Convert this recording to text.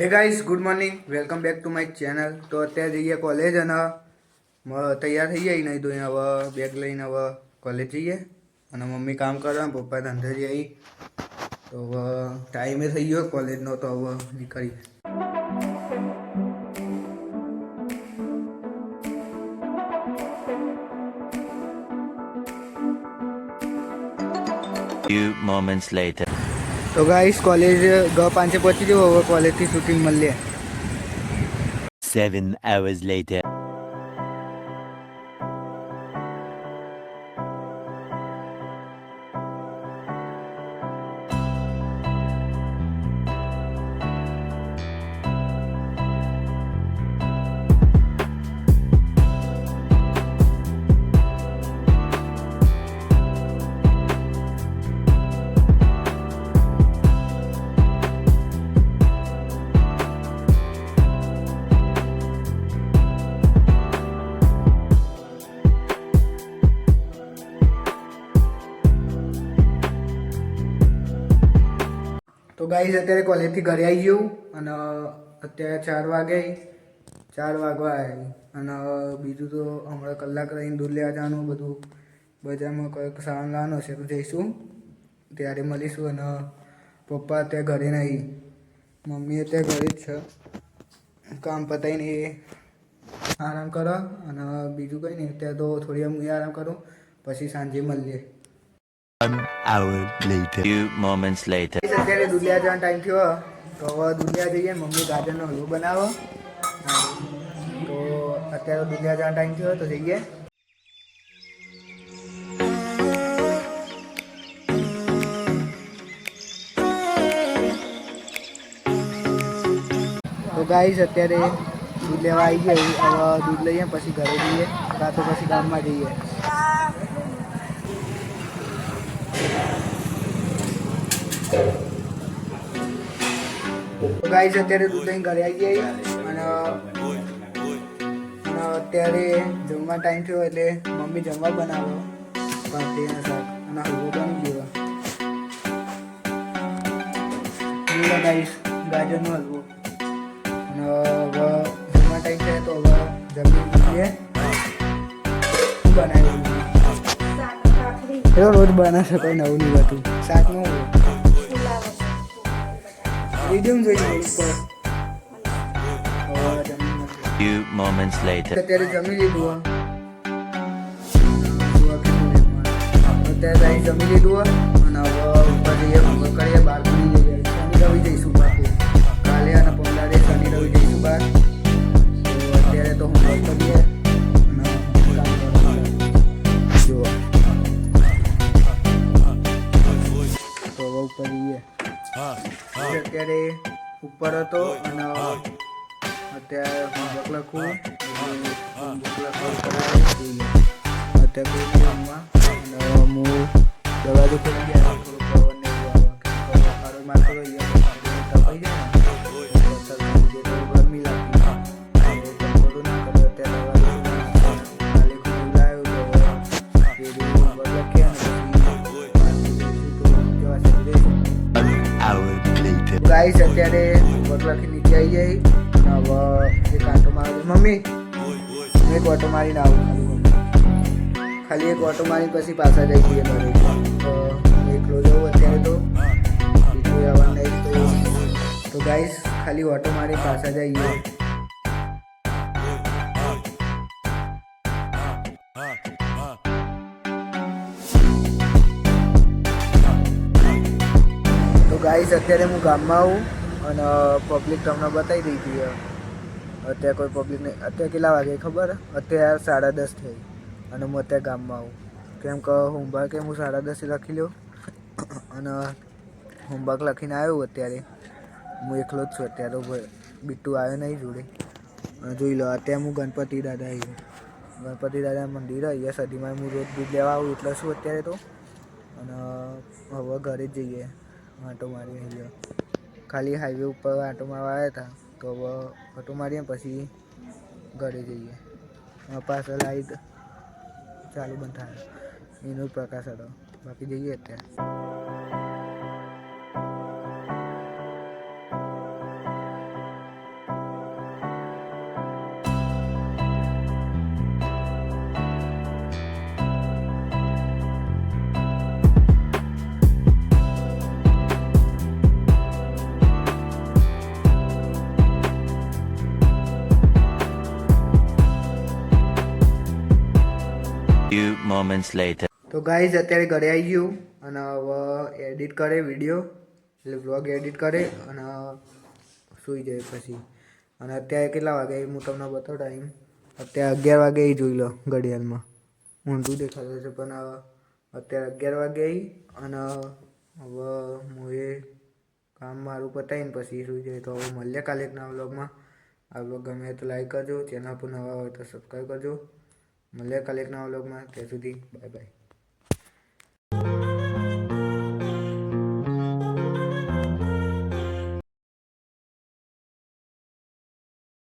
Hey guys good morning welcome back to my channel તો અત્યારે જઈએ કોલેજ અને તૈયાર થઈ જાય નહીં તો અહીંયા હવે બેગ લઈને હવે કોલેજ જઈએ. અને મમ્મી કામ કરે અને પપ્પા ધંધે જઈ તો હવે ટાઈમે થઈ ગયો કોલેજનો તો હવે નીકળી Few moments later. તો ગાઈસ કોલેજ ગ પાંચે પહોંચી જવું હવે કોલેજથી શૂટિંગ મળીએ સેવન અવર્સ later. તો ગાઈસ અત્યારે કોલેજથી ઘરે આવી ગયું અને અત્યારે ચાર વાગે ચાર વાગવા અને બીજું તો હમણાં કલાક રહીને દૂધ લેવા જવાનું, બધું બજારમાં કંઈક સામાન લાવવાનો છે તો જઈશું. ત્યારે મળીશું અને, પપ્પા અત્યારે ઘરે નહીં. મમ્મી અત્યારે ઘરે જ છે. કામ પતાવીને એ આરામ કરો. અને, બીજું કંઈ નહીં. અત્યારે તો થોડી વાર હું આરામ કરું. પછી સાંજે મળીએ. One hour later. Few moments later. અત્યારે દુલિયા જવાનો ટાઈમ થયો તો હવે દુનિયા જઈએ મમ્મી ગાર્ડનનો હલવો બનાવો તો અત્યારે દુલિયા જવાનો ટાઈમ થયો તો જઈએ તો ગાઈસ અત્યારે દૂધ લેવા આવી ગયા હવે દૂધ લઈએ પછી ઘરે જઈએ કાં તો પછી ગામમાં જઈએ તો ગાઈસ અત્યારે દૂધ લઈને ઘરે આવી ગયા અને અને અત્યારે જમવા ટાઈમ થયો એટલે મમ્મી જમવા બનાવો. ભાખરી અને શાક અને હલવો બની ગયો બનાવીશ ગાજરનો હલવો. અને હવે જમવા ટાઈમ થયો તો હવે જમી લઈએ શું બનાવ્યું? એવો રોજ બનાવશે કોઈ નવું નહીં હતું શાકનું જોઈએ જોઈ. Few moments later. અત્યારે જમી લીધું. અત્યારે જમી લીધું. અને હવે ઉપર જઈએ કરીએ બાર જઈએ જઈશું ઉપર હા અત્યારે ઉપર હતો અને અત્યારે હોમવર્ક લખું અત્યારે હું. દરવાજો ખોલી ગયા થોડું પવન ને એવું આવે. કેમ આવી જઈ હવે એક આટો મારો મમ્મી એક ઓટો મારીને આવું ખાલી એક ઓટો મારી પછી પાછા જઈ જઈએ મારે તો એકલો જવું અત્યારે તો બીજું આવવાનું નહીં તો તો ગાઈસ ખાલી ઓટો મારી પાછા જઈએ ગાઈસ અત્યારે હું ગામમાં આવું. અને પબ્લિક તમને બતાવી દઈ હતી અત્યારે કોઈ પબ્લિક નહીં. અત્યારે કેટલા વાગે ખબર? અત્યારે સાડા દસ થઈ. અને હું અત્યારે ગામમાં આવું. કેમ કે હોમવર્ક હું સાડા દસે લખી લ્યો. અને હોમવર્ક લખીને આવ્યો અત્યારે. હું એકલો જ છું અત્યારે બિટ્ટુ આવ્યો નહીં જોડે. જોઈ લો, અત્યારે હું ગણપતિ દાદા આવી ગણપતિ દાદા મંદિર અહીંયા સદીમાં હું રોજ દૂધ લેવા આવું એટલે શું અત્યારે તો? અને હવે ઘરે જ જઈએ. આંટો મારી અહીંયા ખાલી હાઈવે ઉપર આટો મારવા આવ્યા હતા, તો આંટો મારીએ પછી ઘરે જઈએ. પાછળ લાઈટ ચાલુ બંધ થાય. એનો પ્રકાશ હતો. બાકી જઈએ અત્યારે. Moments later. તો ગાઈઝ અત્યારે ઘરે આવી ગયું અને હવે એડિટ કરે વીડિયો એટલે વ્લોગ એડિટ કરે અને સૂઈ જાય પછી. અને અત્યારે કેટલા વાગે હું તમને બતાવું ટાઈમ અત્યારે અગિયાર વાગે જોઈ લો ઘડિયાળમાં. ઊંધું દેખાતું છે પણ અત્યારે અગિયાર વાગે અને હવે હું એ કામ મારું પતાવીને પછી સૂઈ જાય. તો હવે મળીએ કાલે એકના વ્લોગમાં આ વ્લોગ ગમે તો લાઈક કરજો. ચેનલ પર નવા હોય તો સબસ્ક્રાઈબ કરજો. મળીએ કાલે એક નવા વ્લોગમાં. ત્યાં સુધી બાય બાય